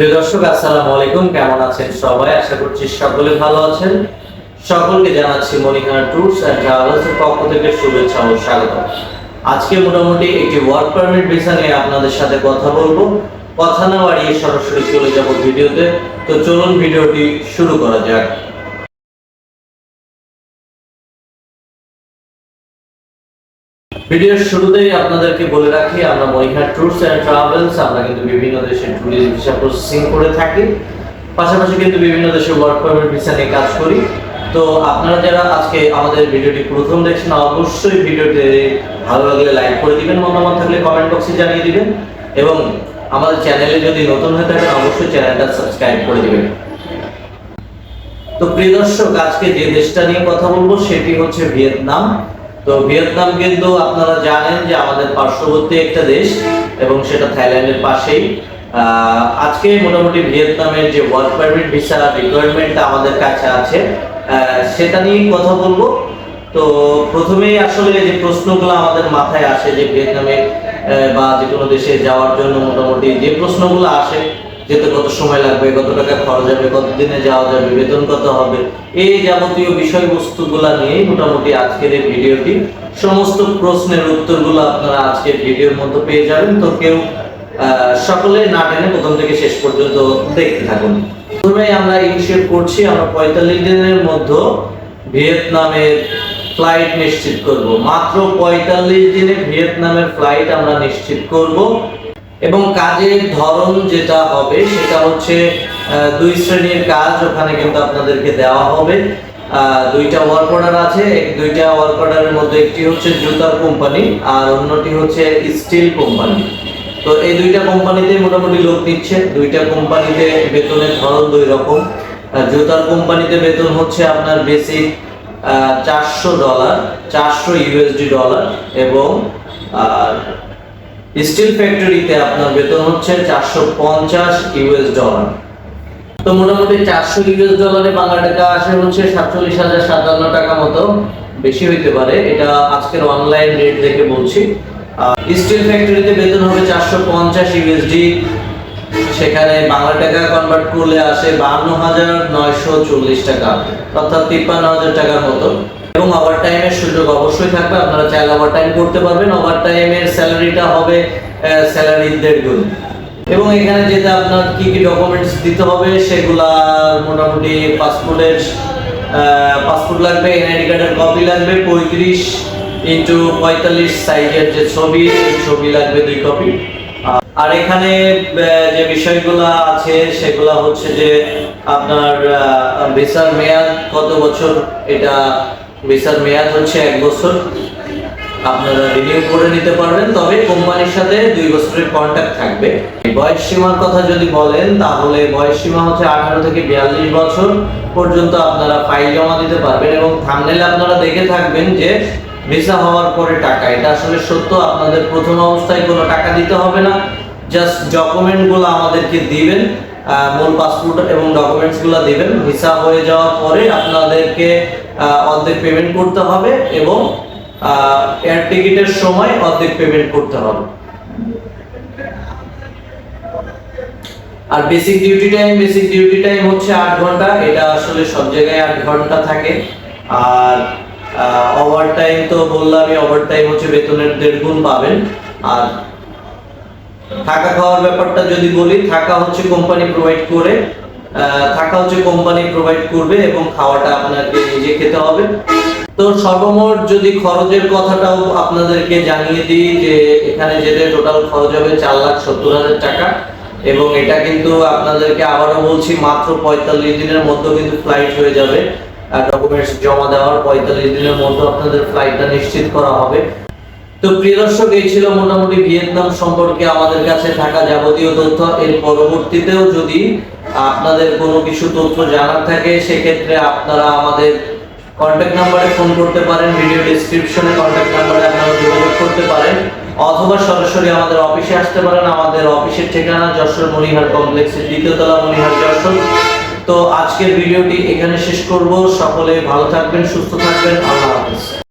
প্রিয় দর্শক, আসসালামু আলাইকুম। কেমন আছেন সবাই? আশা করছি সকলে ভালো আছেন। সকলকে জানাচ্ছি মনিকার ট্যুরস অ্যান্ড ট্রাভেলসের পক্ষ থেকে শুভেচ্ছা ও স্বাগত। আজকে মোটামুটি একটি ওয়ার্ক পারমিট ভিসা নিয়ে আপনাদের সাথে কথা বলব। কথা না বাড়িয়ে সরাসরি চলে যাব ভিডিওতে। তো চলুন ভিডিওটি শুরু করা যাক। ভিডিওর শুরুতেই আপনাদেরকে বলে রাখি, আমরা মহিহার ট্যুরস অ্যান্ড ট্রাভেলস, আমরা কিন্তু বিভিন্ন দেশের ট্যুরিস্ট ভিসা প্রসেসিং করে থাকি। পাশাপাশি কিন্তু বিভিন্ন দেশের ওয়ার্ক পারমিট ভিসা নিয়ে কাজ করি। তো আপনারা যারা আজকে আমাদের ভিডিওটি প্রথম দেখছেন, অবশ্যই ভিডিওটি ভালো লাগলে লাইক করে দিবেন, মতামত থাকলে কমেন্ট বক্সে জানিয়ে দিবেন। এবং আমাদের চ্যানেলে যদি নতুন হয়ে থাকেন, অবশ্যই চ্যানেলটা সাবস্ক্রাইব করে দিবেন। তো প্রিয় দর্শক, আজকে যে দেশটা নিয়ে কথা বলব, সেটি হচ্ছে ভিয়েতনাম। তো ভিয়েতনাম কিন্তু আপনারা জানেন যে আমাদের পার্শ্ববর্তী একটা দেশ এবং সেটা থাইল্যান্ডের পাশেই। আজকে মোটামুটি ভিয়েতনামের যে ওয়ার্ক পারমিট ভিসা রিকোয়ারমেন্ট আমাদের কাছে আছে সেটা নিয়েই কথা বলব। তো প্রথমেই আসলে যে প্রশ্নগুলো আমাদের মাথায় আসে যে ভিয়েতনামে বা যে কোনো দেশে যাওয়ার জন্য মোটামুটি যে প্রশ্নগুলো আসে যেতে কত সময় লাগবে, কত টাকা খরচ হবে, কত দিনে যাওয়া যাবে, বেতন কত হবে, এই যাবতীয় বিষয়বস্তুগুলা নিয়েই মোটামুটি আজকের এই ভিডিওটি। সমস্ত প্রশ্নের উত্তরগুলো আপনারা আজকের ভিডিওর মধ্যে পেয়ে যাবেন। তো কেউ সকলে না টেনে প্রথম থেকে শেষ পর্যন্ত দেখতে থাকুন। প্রথমে আমরা ইনিশিয়েট করছি, আমরা পঁয়তাল্লিশ দিনের মধ্যে ভিয়েতনামের ফ্লাইট নিশ্চিত করব। মাত্র পঁয়তাল্লিশ দিনে ভিয়েতনামের ফ্লাইট আমরা নিশ্চিত করব। এবং কাজের ধরন যেটা হবে, সেটা হচ্ছে দুই শ্রেণির কাজ, ওখানে কিন্তু আপনাদেরকে দেওয়া হবে। দুইটা ওয়ার্ক অর্ডার আছে দুইটা ওয়ার্ক অর্ডারের মধ্যে একটি হচ্ছে জুতার কোম্পানি, আর অন্যটি হচ্ছে স্টিল কোম্পানি। তো এই দুইটা কোম্পানিতে মোটামুটি লোক নিচ্ছে। দুইটা কোম্পানিতে বেতনের ধরন দুই রকম। জুতার কোম্পানিতে বেতন হচ্ছে আপনার বেসিক চারশো ডলার চারশো ইউএসডি ডলার এবং, আর স্টিল ফ্যাক্টরিতে আপনার বেতন হচ্ছে চারশো পঞ্চাশ ইউএস ডলার। তো মোটামুটি চারশো ইউএস ডলারে বাংলা টাকা আসে হচ্ছে সাতচল্লিশ হাজার সাতান্ন টাকা মতো। বেশি হইতে পারে, এটা আজকের অনলাইন রেট দেখে বলছি। স্টিল ফ্যাক্টরিতে বেতন হবে চারশো পঞ্চাশ ইউএসডি। সেখানে বাংলা টাকা কনভার্ট করলে আসে বাহান্ন হাজার নয়শো চল্লিশ টাকা, অর্থাৎ তিপ্পান্ন হাজার টাকার মতো। এবং টাইমের সুযোগ অবশ্যই থাকবে। আপনারা চাইলে ওভার টাইম করতে পারবেন। ওভার টাইমের স্যালারিটা হবে স্যালারির দেড় গুণ। এবং এখানে যেটা আপনার কি কি ডকুমেন্টস দিতে হবে, সেগুলা মোটামুটি পাসপোর্টের পাসপোর্ট লাগবে এনআইডি কার্ডের কপি লাগবে, পঁয়ত্রিশ ইন্টু পঁয়তাল্লিশ সাইজের যে ছবি ছবি লাগবে দুই কপি আর এখানে যে বিষয়গুলো আছে, সেগুলো হচ্ছে যে আপনার ভিসার মেয়াদ কত বছর, এটা ভিসার মেয়াদ হচ্ছে এক বছর। আপনারা রিনিউ করে নিতে পারবেন, তবে কোম্পানির সাথে দুই বছরের কন্ট্যাক্ট থাকবে। বয়স সীমার কথা যদি বলেন, তাহলে বয়স সীমা হচ্ছে আঠারো থেকে বিয়াল্লিশ বছর পর্যন্ত আপনারা ফাইল জমা দিতে পারবেন এবং থামনেলে আপনারা দেখে থাকবেন যে ভিসা হওয়ার পরে টাকা। এটা আসলে সত্য, আপনাদের প্রথম অবস্থায় কোনো টাকা দিতে হবে না। জাস্ট ডকুমেন্টগুলো আমাদেরকে দিবেন মূল পাসপোর্ট এবং ডকুমেন্টসগুলো দিবেন। ভিসা হয়ে যাওয়ার পরে আপনাদেরকে অর্ধেক পেমেন্ট করতে হবে এবং এয়ার টিকিটের সময় অর্ধেক পেমেন্ট করতে হবে। আর basic duty time basic duty time হচ্ছে আট ঘণ্টা, এটা আসলে সব জায়গায় আট ঘণ্টা থাকে। আর ওভার টাইম তো বললামই ওভার টাইম হচ্ছে বেতনের দেড় গুণ পাবেন। আর থাকা খাওয়ার ব্যাপারটা যদি বলি, থাকা হচ্ছে কোম্পানি প্রোভাইড করে থাকা হচ্ছে কোম্পানি প্রোভাইড করবে এবং খাওয়াটা আপনাকে নিজে খেতে হবে। তো সর্বমোট যদি খরচের কথাটাও আপনাদেরকে জানিয়ে দিই যে এখানে যেতে টোটাল খরচ হবে চার লাখ সত্তর হাজার টাকা এবং এটা কিন্তু আপনাদেরকে আবারও বলছি, মাত্র পঁয়তাল্লিশ দিনের মধ্যে কিন্তু ফ্লাইট হয়ে যাবে। ডকুমেন্টস জমা দেওয়ার পঁয়তাল্লিশ দিনের মধ্যে আপনাদের ফ্লাইটটা নিশ্চিত করা হবে। তো প্রিয় দর্শক, এই ছিল মোটামুটি ভিয়েতনাম সম্পর্কে আমাদের কাছে থাকা যাবতীয় তথ্য। এর পরবর্তীতেও যদি আপনাদের কোনো কিছু তথ্য জানার থাকে, সেক্ষেত্রে আপনারা আমাদের কন্ট্যাক্ট নাম্বারে ফোন করতে পারেন ভিডিও ডেসক্রিপশনে কন্ট্যাক্ট নাম্বারে আপনারা যোগাযোগ করতে পারেন, অথবা সরাসরি আমাদের অফিসে আসতে পারেন, আমাদের অফিসের ঠিকানা যশোর মনিহার কমপ্লেক্সের দ্বিতীয়তলা মনিহার যশোর। তো আজকের ভিডিওটি এখানে শেষ করব, সকলে ভালো থাকবেন, সুস্থ থাকবেন, আল্লাহ হাফেজ।